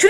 Should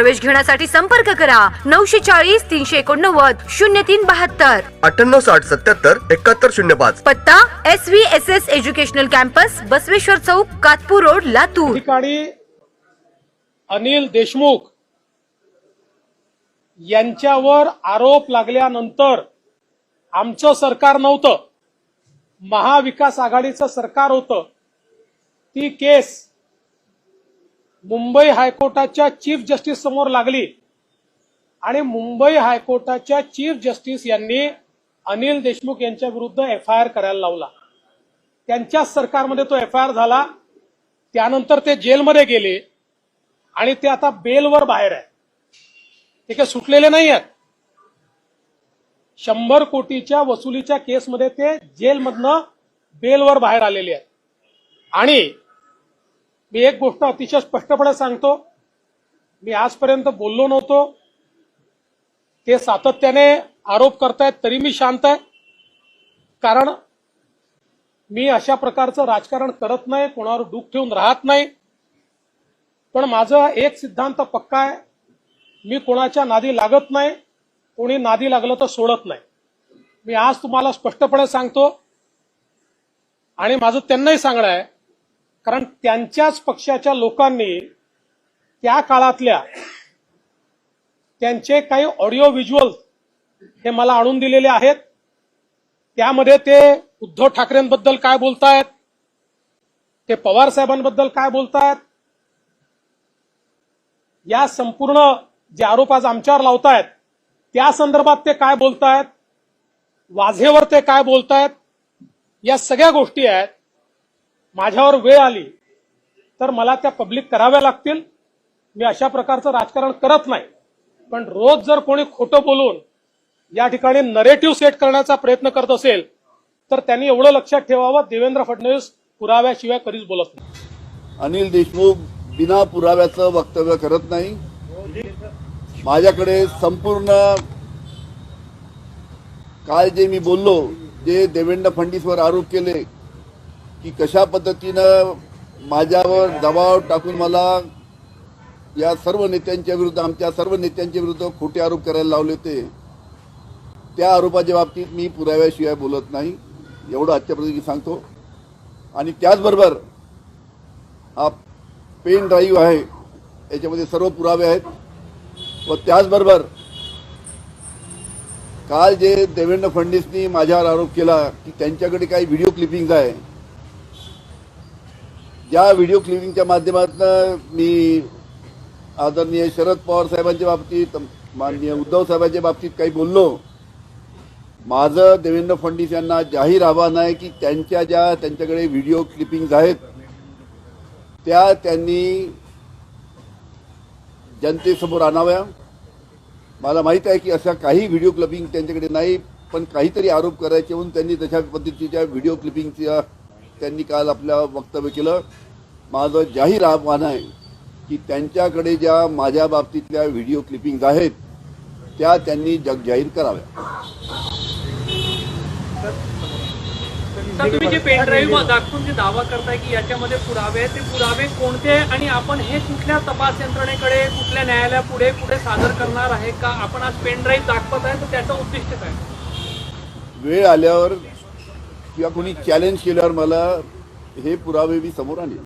प्रवेश घेण्यासाठी संपर्क करा. नऊशे चाळीस तीनशे एकोणनव्वद शून्य तीन बहात्तर. अठ्ठ्याण्णव साठ सत्याहत्तर एकाहत्तर शून्य पाच. पत्ता S V S S educational campus Basaveshwar चौक कातपूर रोड लातूर. ठिकाणी अनिल देशमुख यांच्यावर आरोप लागल्यानंतर आमचं सरकार नव्हतं. महाविकास आघाडीचं सरकार होतं. ती केस मुंबई हायकोर्टाच्या चीफ जस्टिस समोर लागली. आणि मुंबई हायकोर्टाच्या चीफ जस्टिस यांनी अनिल देशमुख यांच्या विरुद्ध एफ आय आर करायला लावला. त्यांच्याच सरकारमध्ये तो एफ आय आर झाला. त्यानंतर ते जेलमध्ये गेले. आणि ते आता बेलवर बाहेर आहे ते काही सुटलेले नाही आहेत शंभर कोटीच्या वसुलीच्या केसमध्ये ते जेलमधनं बेलवर बाहेर आलेले आहेत. आणि मी एक गोष्ट अतिशय स्पष्टपणे सांगतो. मी आजपर्यंत बोललो नव्हतो. ते सातत्याने आरोप करतायत तरी मी शांत आहे. कारण मी अशा प्रकारचं राजकारण करत नाही कोणावर दुःख ठेवून राहत नाही. पण माझा एक सिद्धांत पक्का आहे. मी कोणाच्या नादी लागत नाही कोणी नादी लागलं तर सोडत नाही. मी आज तुम्हाला स्पष्टपणे सांगतो. आणि माझं त्यांनाही सांगणं आहे कारण त्यांच्याच पक्षाच्या लोकांनी त्या काळातल्या त्यांचे काही ऑडिओ व्हिज्युअल हे मला आणून दिलेले आहेत. त्यामध्ये ते उद्धव ठाकरेंबद्दल काय बोलतायत ते पवार साहेबांबद्दल काय बोलतायत या संपूर्ण जे आरोप आज आमच्यावर लावतायत त्या संदर्भात ते काय बोलतायत वाझेवर ते काय बोलतायत या सगळ्या गोष्टी आहेत. माझ्यावर वेळ आली तर मला त्या पब्लिक कराव्या लागतील. मी अशा प्रकारचं राजकारण करत नाही. पण रोज जर कोणी खोटं बोलून या ठिकाणी नरेटिव्ह सेट करण्याचा प्रयत्न करत असेल तर त्यांनी एवढं लक्षात ठेवावं देवेंद्र फडणवीस पुराव्याशिवाय कधीच बोलत नाही. अनिल देशमुख बिना पुराव्याचं वक्तव्य करत नाही. माझ्याकडे संपूर्ण काल जे मी बोललो जे देवेंद्र फडणवीसवर आरोप केले की कशा पद्धतीनं माझ्यावर दबाव टाकून मला या सर्व नेत्यांच्या विरुद्ध आमच्या सर्व नेत्यांच्या विरुद्ध खोटे आरोप करायला लावले होते त्या आरोपाच्या बाबतीत मी पुराव्याशिवाय बोलत नाही. एवढं आजच्या पद्धतीने सांगतो. आणि त्याचबरोबर हा पेन ड्राईव्ह आहे याच्यामध्ये सर्व पुरावे आहेत. व त्याचबरोबर काल जे देवेंद्र फडणवीसनी माझ्यावर आरोप केला की त्यांच्याकडे काही व्हिडिओ क्लिपिंग आहे ज्या व्हिडिओ क्लिपिंगच्या माध्यमातून मी आदरणीय शरद पवार साहेबांच्या बाबतीत माननीय उद्धव साहेबांच्या बाबतीत काही बोललो. माझं देवेंद्र फडणवीस यांना जाहीर आव्हान आहे की त्यांच्या ज्या त्यांच्याकडे व्हिडिओ क्लिपिंग आहेत त्या त्यांनी जनतेसमोर आणाव्या. मला माहीत आहे की अशा काही व्हिडिओ क्लिपिंग त्यांच्याकडे नाही पण काहीतरी आरोप करायचे म्हणून त्यांनी तशा पद्धतीच्या व्हिडिओ क्लिपिंगच्या त्यांनी काल आपल्या वक्तव्य केलं. माझं जाहीर आव्हान आहे की त्यांच्याकडे ज्या माझ्या बाबतीतल्या व्हिडिओ क्लिपिंग आहेत त्या त्यांनी जगजाहीर कराव्या. तर तुम्ही जे पेन ड्राईव्ह दाखवून जे दावा करताय की याच्यामध्ये पुरावे ते पुरावे कोणते आणि आपण हे कुठल्या तपास यंत्रणेकडे कुठल्या न्यायालयापुढे पुढे सादर करणार आहे का? आपण आज पेन ड्राईव्ह दाखवत आहे तर त्याचं उद्दिष्ट काय? वेळ आल्यावर किंवा कोणी चॅलेंज केल्यावर मला हे पुरावे मी समोर आणले